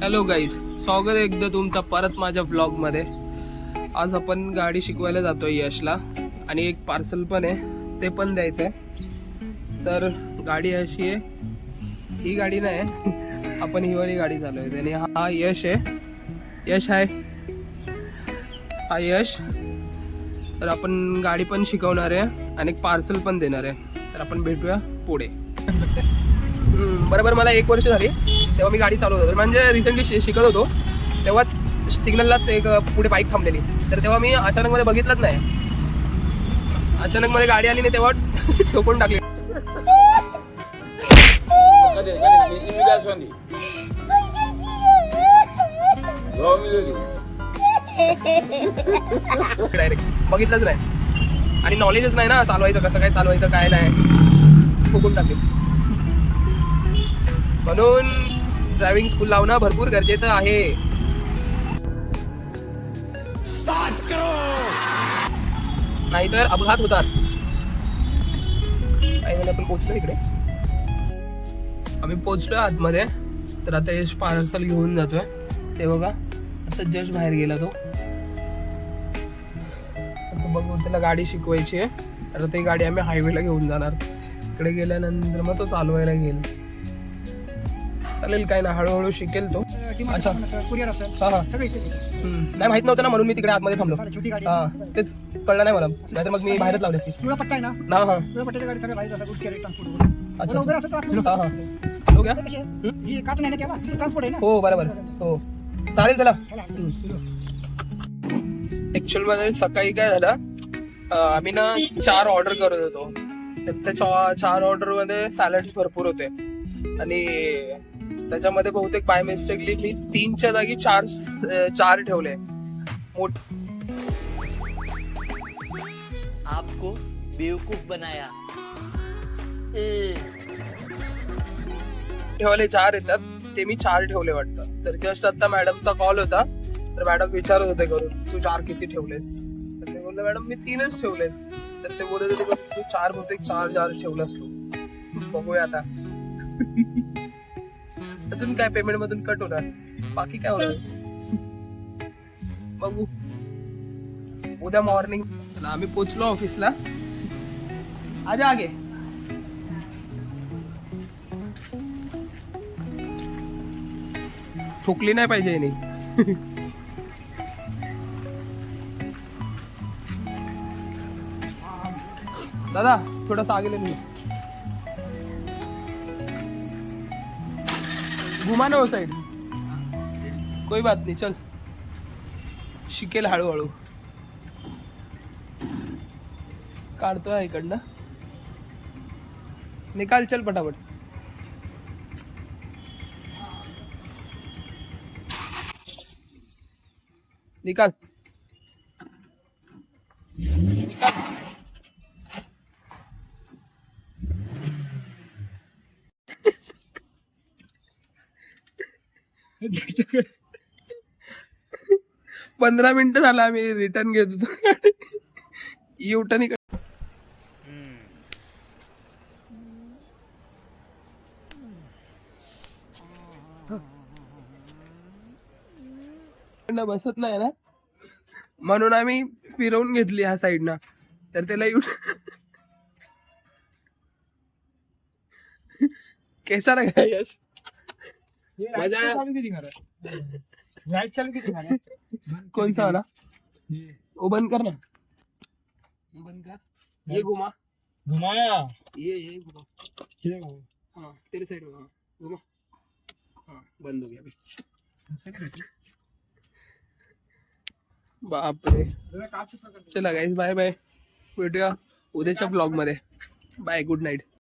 Hello guys स्वागत आहे एकदा तुमचा परत माझ्या ब्लॉगमध्ये आज आपण गाडी शिकवायला जातो आहे यशला. आणि एक पार्सल पण आहे. ते पण द्यायचं आहे तर गाडी अशी आहे. ही गाडी नाही. आपण हिवाळी गाडी चालवायची आणि हा यश आहे. यश आहे हा यश. तर आपण गाडी पण शिकवणार आहे. आणि एक पार्सल पण देणार आहे. तर आपण भेटूया पुढे. बरोबर मला एक वर्ष झाली तेव्हा मी गाडी चालवत होतो. म्हणजे रिसेंटली शिकत होतो. तेव्हाच सिग्नललाच एक पुढे बाईक थांबलेली. तर तेव्हा मी अचानक मध्ये बघितलंच नाही. अचानक मध्ये गाडी आली नाही तेव्हा ठोकून टाकली. डायरेक्ट बघितलंच नाही. आणि नॉलेजच नाही ना चालवायचं कसं काय चालवायचं काय नाही. ठोकून टाकली. म्हणून ड्रायव्हिंग स्कूल लावणं भरपूर गरजेचं आहे. नाहीतर अपघात होतात. फायनल आपण पोहोचलो इकडे. आम्ही पोहोचलोय आतमध्ये. तर आता यश पार्सल घेऊन जातोय. ते बघा. आता जस्ट बाहेर गेला तो. आता बघू त्याला गाडी शिकवायची आहे. आता ती गाडी आम्ही हायवेला घेऊन जाणार. इकडे गेल्यानंतर मग तो चालवायला घेईल. चालेल काय ना हळूहळू शिकेल तो. अच्छा. कुरिअर असेल हा. हा. नाही माहीत नव्हतं ना म्हणून मी तिकडे आतमध्ये थांबलो. चालेल, छोटी गाडी. हा तेच कळलं नाही मला. नाहीतर मग मी बाहेरच लावली असती. पिवळा पट्टा आहे ना? ना हा. पिवळा पट्ट्याच्या गाडी बाहेर ट्रान्सपोर्ट अच्छा असं हा हा. हो गया? ही काच नाही ना त्याला? ट्रान्सपोर्ट आहे ना? हो बरोबर. हो. चालेल चला. ऍक्च्युअलमध्ये सकाळी काय झालं? आम्ही ना चार ऑर्डर करत होतो. त्या चार ऑर्डरमध्ये सॅलड्स भरपूर होते. आणि त्याच्यामध्ये बहुतेक बाय मिस्टेकली मी तीनच्या जागी चार चार ठेवले. मोठ आपको बेवकूफ बनाया. ठेवले चार येतात. ते मी चार ठेवले वाटतं. तर जस्ट आता मॅडमचा कॉल होता. तर मॅडम विचारत होते करून तू चार किती ठेवलेस? तर ते बोलले मॅडम मी तीनच ठेवले तर ते बोलत होते करून तू चार बहुतेक चार चार ठेवलास तू. बघूया आता. अजून काय पेमेंट मधून कट होणार? बाकी काय होणार? बघू. उद्या मॉर्निंग चला आम्ही पोचलो ऑफिसला आजा आगे. ठोकली नाही पाहिजे नाही दादा थोडस आगे मी घुमा ना हो साइड कोई बात नाही चल. शिकेल हळूहळू. काढतोय इकडनं. निकाल चल पटापट. निकाल. निकाल. पंधरा मिनिटं झालं आम्ही रिटर्न घेत होतो. युटर्न इकडे. बसत नाही ना. म्हणून आम्ही फिरवून घेतली ह्या साईडनं तर त्याला येऊन केसा ना काय यश? मज़ा चालू किती खरं लाईट चालू किती खरं वाला? वो बंद कर ना। बंद कर। ये घुमा। घुमाया। ये ये घुमा। हाँ तेरे साइड में हाँ। घुमा। हाँ बंद हो गया अभी। बापरे चला गाईज बाय बाय भेटूया उद्याच्या ब्लॉग मध्ये बाय गुड नाईट